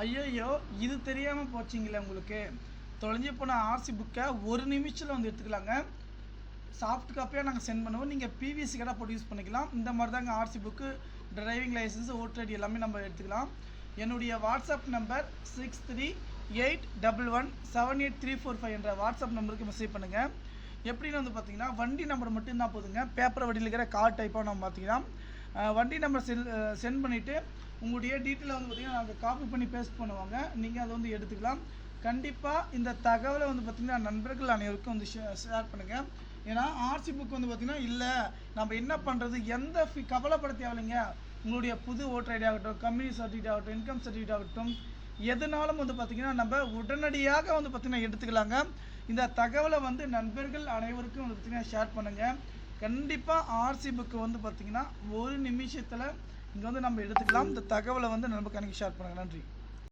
ஐயையோ இது தெரியாமல் போச்சிங்களே உங்களுக்கு. தொலைஞ்சி போன ஆர்சி புக்கை ஒரு நிமிஷத்தில் வந்து எடுத்துக்கலாங்க. சாஃப்ட் காப்பியாக நாங்கள் சென்ட் பண்ணுவோம். நீங்கள் பிவிசி கடை போட்டு யூஸ் பண்ணிக்கலாம். இந்த மாதிரி தாங்க RC book driving licence voter ID எல்லாமே நம்ம எடுத்துக்கலாம். என்னுடைய WhatsApp number six three eight double one seven eight three four five என்ற வாட்ஸ்அப் நம்பருக்கு மெசேஜ் பண்ணுங்கள் எப்படின்னு வந்து பார்த்தீங்கன்னா வண்டி நம்பர் மட்டும் போதுங்க. பேப்பர் வடியில் இருக்கிற கார்டு டைப்பாக நம்ம பார்த்தீங்கன்னா வண்டி நம்பர் சென் சென்ட் பண்ணிவிட்டு உங்களுடைய டீட்டெயிலை வந்து பார்த்தீங்கன்னா நாங்கள் காப்பி பண்ணி பேஸ்ட் பண்ணுவாங்க. நீங்கள் அதை வந்து எடுத்துக்கலாம். கண்டிப்பாக இந்த தகவலை வந்து பார்த்திங்கன்னா நண்பர்கள் அனைவருக்கும் வந்து ஷேர் பண்ணுங்கள் ஏன்னா ஆர்சி புக் வந்து பார்த்திங்கன்னா இல்லை நம்ம என்ன பண்ணுறது எந்த ஃபி- கவலைப்பட தேவையில்லைங்க. உங்களுடைய புது ஓட்டர் ஐடி ஆகட்டும் கம்யூனிட்டி சர்டிஃபிகேட் ஆகட்டும் இன்கம் சர்டிஃபிகேட் ஆகட்டும் எதுனாலும் வந்து பார்த்திங்கன்னா நம்ம உடனடியாக வந்து பார்த்திங்கன்னா எடுத்துக்கலாங்க. இந்த தகவலை வந்து நண்பர்கள் அனைவருக்கும் வந்து பார்த்திங்கன்னா ஷேர் பண்ணுங்கள் கண்டிப்பாக ஆர்சி புக்கு வந்து பார்த்திங்கன்னா ஒரு நிமிஷத்தில் இங்கே வந்து நம்ம எடுத்துக்கலாம். இந்த தகவலை வந்து நண்பர்களுக்கு ஷேர் பண்ணுங்கள் நன்றி.